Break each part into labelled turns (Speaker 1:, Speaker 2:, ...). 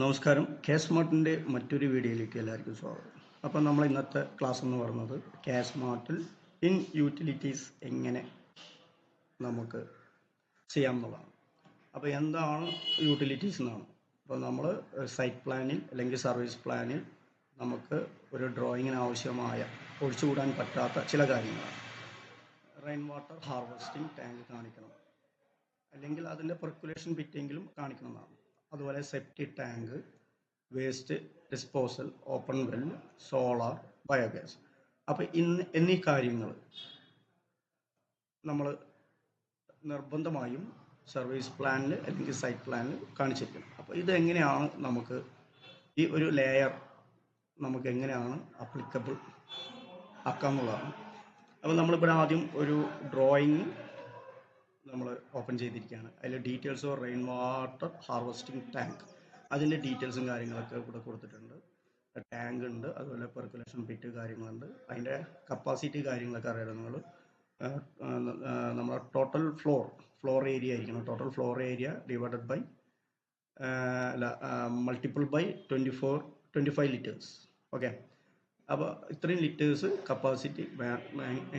Speaker 1: നമസ്കാരം. കെ സ്മാർട്ടിന്റെ മറ്റൊരു വീഡിയോയിലേക്ക് എല്ലാവർക്കും സ്വാഗതം. അപ്പം നമ്മൾ ഇന്നത്തെ ക്ലാസ് എന്ന് പറയുന്നത് കെ സ്മാർട്ടിൽ ഇൻ യൂട്ടിലിറ്റീസ് എങ്ങനെ നമുക്ക് ചെയ്യാം എന്നുള്ളതാണ്. അപ്പോൾ എന്താണ് യൂട്ടിലിറ്റീസ് എന്നാണ്? അപ്പോൾ നമ്മൾ സൈറ്റ് പ്ലാനിൽ അല്ലെങ്കിൽ സർവീസ് പ്ലാനിൽ നമുക്ക് ഒരു ഡ്രോയിങ്ങിന് ആവശ്യമായ ഒഴിച്ചുകൂടാൻ പറ്റാത്ത ചില കാര്യങ്ങളാണ്. റെയിൻ വാട്ടർ ഹാർവെസ്റ്റിംഗ് ടാങ്ക് കാണിക്കണം. അല്ലെങ്കിൽ അതിന്റെ പെർക്കുലേഷൻ ബിറ്റെങ്കിലും കാണിക്കണമെന്നാണ് അതുപോലെ septic tank waste disposal open well solar biogas അപ്പോൾ ഇന്ന് എന്നീ കാര്യങ്ങൾ നമ്മൾ നിർബന്ധമായും സർവീസ് പ്ലാനിൽ അല്ലെങ്കിൽ സൈറ്റ് പ്ലാനിൽ കാണിച്ചിരിക്കും അപ്പോൾ ഇതെങ്ങനെയാണ് നമുക്ക് ഈ ഒരു ലെയർ നമുക്ക് എങ്ങനെയാണ് അപ്ലിക്കബിൾ ആക്കാമെന്നുള്ളതാണ് അപ്പോൾ നമ്മളിവിടെ ആദ്യം ഒരു ഡ്രോയിങ് നമ്മൾ ഓപ്പൺ ചെയ്തിരിക്കുകയാണ്. അതിലെ details of rain water harvesting tank അതിന്റെ ഡീറ്റെയിൽസും കാര്യങ്ങളൊക്കെ ഇവിടെ കൊടുത്തിട്ടുണ്ട്. ടാങ്ക് ഉണ്ട് അതുപോലെ പെർക്കുലേഷൻ പിറ്റ് കാര്യങ്ങളുണ്ട്. അതിന്റെ കപ്പാസിറ്റി കാര്യങ്ങളൊക്കെ അറിയാം നിങ്ങൾ നമ്മുടെ ടോട്ടൽ ഫ്ലോർ ഫ്ലോർ ഏരിയ ആയിരിക്കണം. Total floor area divided by അല്ല multiple by twenty four twenty five litres okay അപ്പോൾ ഇത്രയും ലിറ്റേഴ്സ് കപ്പാസിറ്റി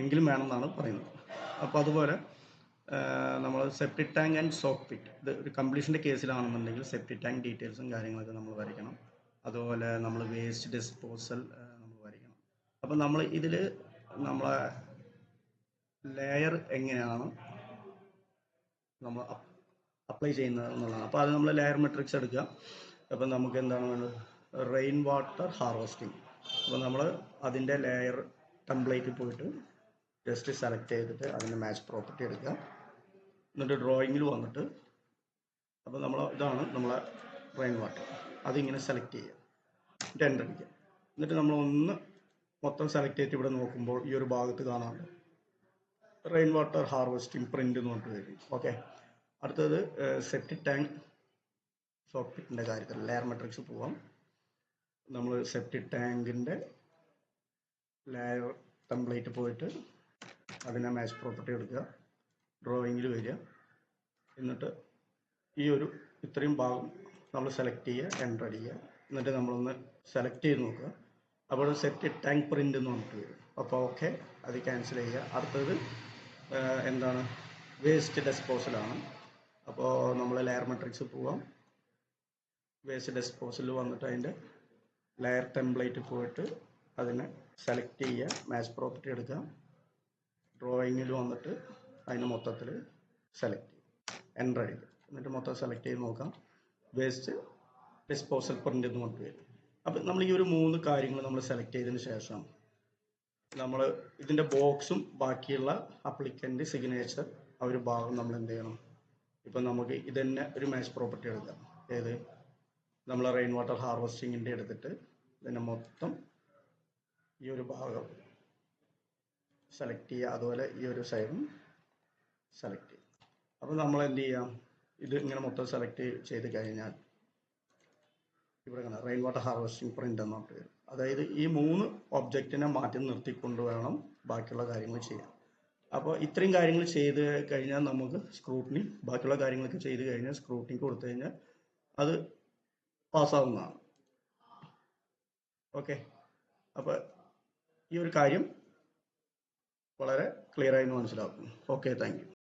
Speaker 1: എങ്കിലും വേണമെന്നാണ് പറയുന്നത്. അപ്പോൾ അതുപോലെ നമ്മൾ septic tank and soak pit ഇത് ഒരു കംപ്ലീഷന്റെ കേസിലാണെന്നുണ്ടെങ്കിൽ സെപ്റ്റിക് ടാങ്ക് ഡീറ്റെയിൽസും കാര്യങ്ങളൊക്കെ നമ്മൾ വരയ്ക്കണം. അതുപോലെ നമ്മൾ വേസ്റ്റ് ഡിസ്പോസൽ നമ്മൾ വരയ്ക്കണം. അപ്പം നമ്മൾ ഇതിൽ നമ്മളെ ലെയർ എങ്ങനെയാണ് നമ്മൾ അപ്ലൈ ചെയ്യുന്നത് എന്നുള്ളതാണ്. അപ്പോൾ അത് നമ്മൾ ലെയർ മെട്രിക്സ് എടുക്കുക. അപ്പം നമുക്ക് എന്താണ് വേണ്ടത്? റെയിൻ വാട്ടർ ഹാർവെസ്റ്റിംഗ് അപ്പോൾ നമ്മൾ അതിന്റെ ലെയർ ടെംപ്ലേറ്റിൽ പോയിട്ട് ജസ്റ്റ് സെലക്ട് ചെയ്തിട്ട് അതിന്റെ മാച്ച് പ്രോപ്പർട്ടി എടുക്കുക. എന്നിട്ട് ഡ്രോയിങ്ങിൽ വന്നിട്ട് അപ്പോൾ നമ്മൾ ഇതാണ് നമ്മളെ റെയിൻ വാട്ടർ അതിങ്ങനെ സെലക്ട് ചെയ്യുക. എന്നിട്ട് അടിക്കുക. എന്നിട്ട് നമ്മൾ ഒന്ന് മൊത്തം സെലക്ട് ചെയ്തിട്ട് ഇവിടെ നോക്കുമ്പോൾ ഈ ഒരു ഭാഗത്ത് കാണാറുണ്ട് റെയിൻ വാട്ടർ ഹാർവെസ്റ്റിംഗ് പ്രിന്റ് എന്ന് പറഞ്ഞിട്ട് വരും. ഓക്കെ അടുത്തത് സെപ്റ്റിക് ടാങ്ക് സോക്കറ്റിന്റെ കാര്യത്തിൽ ലെയർ മെട്രിക്സ് പോവാം. നമ്മൾ സെപ്റ്റിക് ടാങ്കിന്റെ ലെയർ ടെംപ്ലേറ്റ് പോയിട്ട് അതിനെ മാച്ച് പ്രോപ്പർട്ടി എടുക്കുക ഡ്രോയിങ്ങിൽ വരിക. എന്നിട്ട് ഈ ഒരു ഇത്രയും ഭാഗം നമ്മൾ സെലക്ട് ചെയ്യുക എന്റർ അടിക്കുക എന്നിട്ട് നമ്മളൊന്ന് സെലക്ട് ചെയ്ത് നോക്കുക. അപ്പോൾ സെറ്റ് ടാങ്ക് പ്രിന്റ് എന്ന് പറഞ്ഞിട്ട് വരും. അപ്പോൾ ഓക്കെ അത് ക്യാൻസൽ ചെയ്യുക. അടുത്തത് എന്താണ്? വേസ്റ്റ് ഡിസ്പോസലാണ് അപ്പോൾ നമ്മൾ ലെയർ മെട്രിക്സ് പോവാം. വേസ്റ്റ് ഡിസ്പോസൽ വന്നിട്ട് അതിന്റെ ലെയർ ടെംപ്ലേറ്റ് പോയിട്ട് അതിനെ സെലക്ട് ചെയ്യുക മാച്ച് പ്രോപ്പർട്ടി എടുക്കുക. ഡ്രോയിങ്ങിൽ വന്നിട്ട് അതിന് മൊത്തത്തിൽ സെലക്ട് ചെയ്യും. എന്റർ ചെയ്ത് എന്നിട്ട് മൊത്തം സെലക്ട് ചെയ്ത് നോക്കാം. വേസ്റ്റ് ഡിസ്പോസൽ പ്രിന്റ് എന്ന് പറഞ്ഞിട്ട് വരും. അപ്പം നമ്മൾ ഈ ഒരു മൂന്ന് കാര്യങ്ങൾ നമ്മൾ സെലക്ട് ചെയ്തതിന് ശേഷം നമ്മൾ ഇതിന്റെ ബോക്സും ബാക്കിയുള്ള അപ്ലിക്കന്റ് സിഗ്നേച്ചർ ആ ഒരു ഭാഗം നമ്മൾ എന്ത് ചെയ്യണം? ഇപ്പം നമുക്ക് ഇത് തന്നെ ഒരു മാച്ച് പ്രോപ്പർട്ടി എടുക്കാം. ഏത്? നമ്മൾ റെയിൻ വാട്ടർ ഹാർവെസ്റ്റിങ്ങിന്റെ എടുത്തിട്ട് ഇതിന്റെ മൊത്തം ഈ ഒരു ഭാഗം സെലക്ട് ചെയ്യുക. അതുപോലെ ഈ ഒരു സൈഡും സെലക്ട് ചെയ്യുക. അപ്പോൾ നമ്മൾ എന്ത് ചെയ്യാം ഇത് ഇങ്ങനെ മൊത്തം സെലക്ട് ചെയ്ത് കഴിഞ്ഞാൽ ഇവിടെ കാണാം റെയിൻ വാട്ടർ ഹാർവെസ്റ്റിംഗ് പ്രിന്റ് എന്ന് പറഞ്ഞിട്ട് വരും. അതായത് ഈ മൂന്ന് ഒബ്ജക്റ്റിനെ മാറ്റി നിർത്തിക്കൊണ്ട് വേണം ബാക്കിയുള്ള കാര്യങ്ങൾ ചെയ്യാൻ. അപ്പോൾ ഇത്രയും കാര്യങ്ങൾ ചെയ്ത് കഴിഞ്ഞാൽ നമുക്ക് സ്ക്രൂട്ടിനി ബാക്കിയുള്ള കാര്യങ്ങളൊക്കെ ചെയ്ത് കഴിഞ്ഞാൽ സ്ക്രൂട്ടിനി കൊടുത്തു കഴിഞ്ഞാൽ അത് പാസ്സാവുന്നതാണ്. ഓക്കെ അപ്പോൾ ഈ ഒരു കാര്യം വളരെ ക്ലിയർ ആയി മനസ്സിലാക്കും ഓക്കെ താങ്ക്